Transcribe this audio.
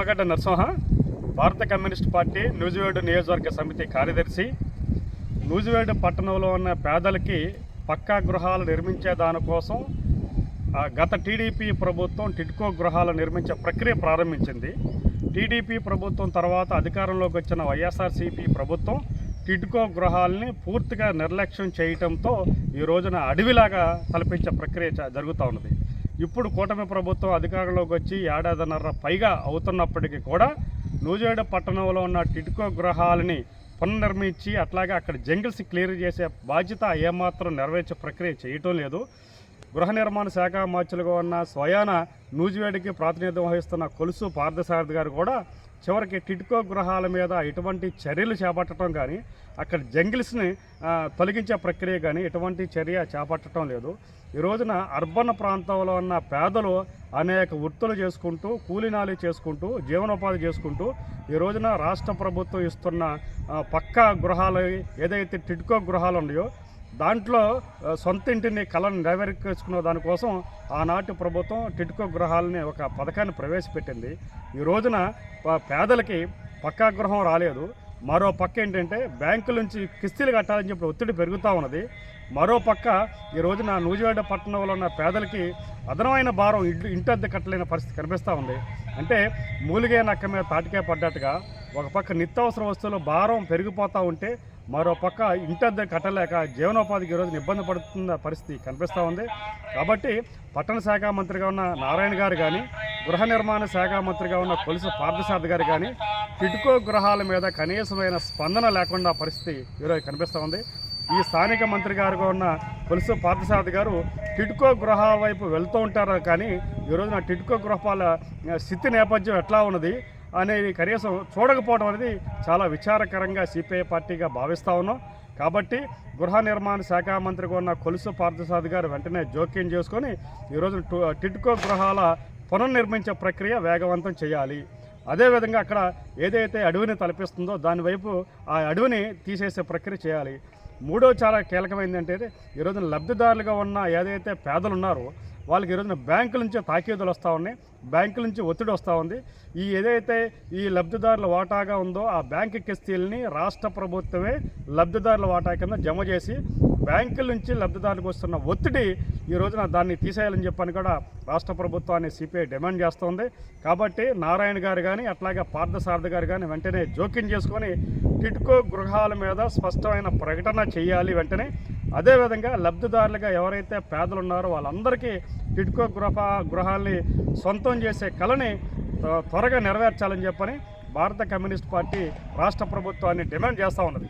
నిమ్మగడ్డ నరసింహ భారత communist party Nuzvid నియోజకవర్గ సమితి కార్యదర్శి. నూజివేడు పట్టణంలో ఉన్న పేదలకి పక్కా గృహాలు నిర్మించే దానికోసం గత టీడీపీ ప్రభుత్వం టిడ్కో గృహాలు నిర్మించే ప్రక్రియ ప్రారంభించింది. టీడీపీ ప్రభుత్వం తర్వాత అధికారంలోకి వచ్చిన వైఎస్ఆర్సీపీ ప్రభుత్వం టిడ్కో గృహాలని పూర్తిగా నిర్లక్ష్యం చేయటంతో ఈ రోజున అడవిలాగా తలపించే ప్రక్రియ జరుగుతూ ఉన్నది. ఇప్పుడు కూటమి ప్రభుత్వం అధికారంలోకి వచ్చి ఏడాదిన్నర పైగా అవుతున్నప్పటికీ కూడా నూజేడు పట్టణంలో ఉన్న టిడ్కో గృహాలని పునర్నిర్మించి అట్లాగే అక్కడ జంగిల్స్ క్లియర్ చేసే బాధ్యత ఏమాత్రం నెరవేర్చే ప్రక్రియ చేయటం లేదు. గృహ నిర్మాణ శాఖ మార్చులుగా ఉన్న స్వయాన నూజివేడికి ప్రాతినిధ్యం వహిస్తున్న కొలుసు పార్థసారథి గారు కూడా చివరికి టిట్కో గృహాల మీద ఎటువంటి చర్యలు చేపట్టడం కానీ అక్కడ జంగిల్స్ని తొలగించే ప్రక్రియ కానీ ఎటువంటి చర్య చేపట్టడం లేదు. ఈ రోజున అర్బన్ ప్రాంతంలో ఉన్న పేదలు అనేక వృత్తులు చేసుకుంటూ కూలీనాలు చేసుకుంటూ జీవనోపాధి చేసుకుంటూ ఈ రోజున రాష్ట్ర ప్రభుత్వం ఇస్తున్న పక్కా గృహాలు ఏదైతే టిట్కో గృహాలు ఉన్నాయో దాంట్లో సొంత ఇంటిని కళను నెరవేర్చుకున్న దానికోసం ఆనాటి ప్రభుత్వం టిడ్కో గృహాలని ఒక పథకాన్ని ప్రవేశపెట్టింది. ఈ రోజున పేదలకి పక్కా గృహం రాలేదు. మరో పక్క ఏంటంటే బ్యాంకుల నుంచి కిస్తీలు కట్టాలని చెప్పి ఒత్తిడి పెరుగుతూ ఉన్నది. మరో పక్క ఈ రోజున నూజివేడ పట్టణంలో ఉన్న పేదలకి అదనమైన భారం ఇంటి ఇంటద్దె అద్దె కట్టలేని పరిస్థితి కనిపిస్తూ ఉంది. అంటే మూలిగే నక్క మీద తాటికే పడ్డట్టుగా ఒక పక్క నిత్యావసర వస్తువులు భారం పెరిగిపోతూ ఉంటే మరో పక్క కట్టలేక జీవనోపాధికి ఈరోజు ఇబ్బంది పడుతున్న పరిస్థితి కనిపిస్తూ ఉంది. కాబట్టి పట్టణ శాఖ మంత్రిగా ఉన్న నారాయణ గారు కానీ గృహ నిర్మాణ శాఖ మంత్రిగా ఉన్న కొలుసు పార్థసారథి గారు కానీ టిడ్కో గృహాల మీద కనీసమైన స్పందన లేకుండా పరిస్థితి ఈరోజు కనిపిస్తూ ఉంది. ఈ స్థానిక మంత్రి గారుగా ఉన్న కొలుసు పార్థసారథి గారు టిడ్కో గృహాల వైపు వెళ్తూ ఉంటారు కానీ ఈ రోజున టిడ్కో గృహాల స్థితి నేపథ్యం ఎట్లా ఉన్నది? అనేది కనీసం చూడకపోవడం అనేది చాలా విచారకరంగా సిపిఐ పార్టీగా భావిస్తూ ఉన్నాం. కాబట్టి గృహ నిర్మాణ శాఖ మంత్రిగా ఉన్న కొలుసు పార్థసాద్ గారు వెంటనే జోక్యం చేసుకొని ఈరోజు టు- టిడ్కో గృహాల పునర్నిర్మించే ప్రక్రియ వేగవంతం చేయాలి. అదేవిధంగా అక్కడ ఏదైతే అడవిని తలపిస్తుందో దాని వైపు ఆ అడవిని తీసేసే ప్రక్రియ చేయాలి. మూడో చాలా కీలకమైంది అంటే ఈరోజున లబ్ధిదారులుగా ఉన్న ఏదైతే పేదలు ఉన్నారో వాళ్ళకి ఈరోజున బ్యాంకుల నుంచి తాకీదులు వస్తూ ఉన్నాయి. బ్యాంకుల నుంచి ఒత్తిడి వస్తూ ఉంది. ఈ ఏదైతే ఈ లబ్ధిదారుల వాటాగా ఉందో ఆ బ్యాంకు కిస్తీల్ని రాష్ట్ర ప్రభుత్వమే లబ్ధిదారుల వాటా కింద జమ చేసి బ్యాంకుల నుంచి లబ్ధిదారులకు వస్తున్న ఒత్తిడి ఈ రోజున దాన్ని తీసేయాలని చెప్పని కూడా రాష్ట్ర ప్రభుత్వాన్ని సిపిఐ డిమాండ్ చేస్తోంది. కాబట్టి నారాయణ గారు కానీ అట్లాగే పార్థసారథి గారు కానీ వెంటనే జోక్యం చేసుకొని టిట్కో గృహాల మీద స్పష్టమైన ప్రకటన చేయాలి వెంటనే. అదేవిధంగా లబ్ధిదారులుగా ఎవరైతే పేదలు ఉన్నారో వాళ్ళందరికీ టిడ్కో గృహ గృహాల్ని సొంతం చేసే కళని త్వ- త్వరగా నెరవేర్చాలని చెప్పని భారత కమ్యూనిస్ట్ పార్టీ రాష్ట్ర ప్రభుత్వాన్ని డిమాండ్ చేస్తూ ఉన్నది.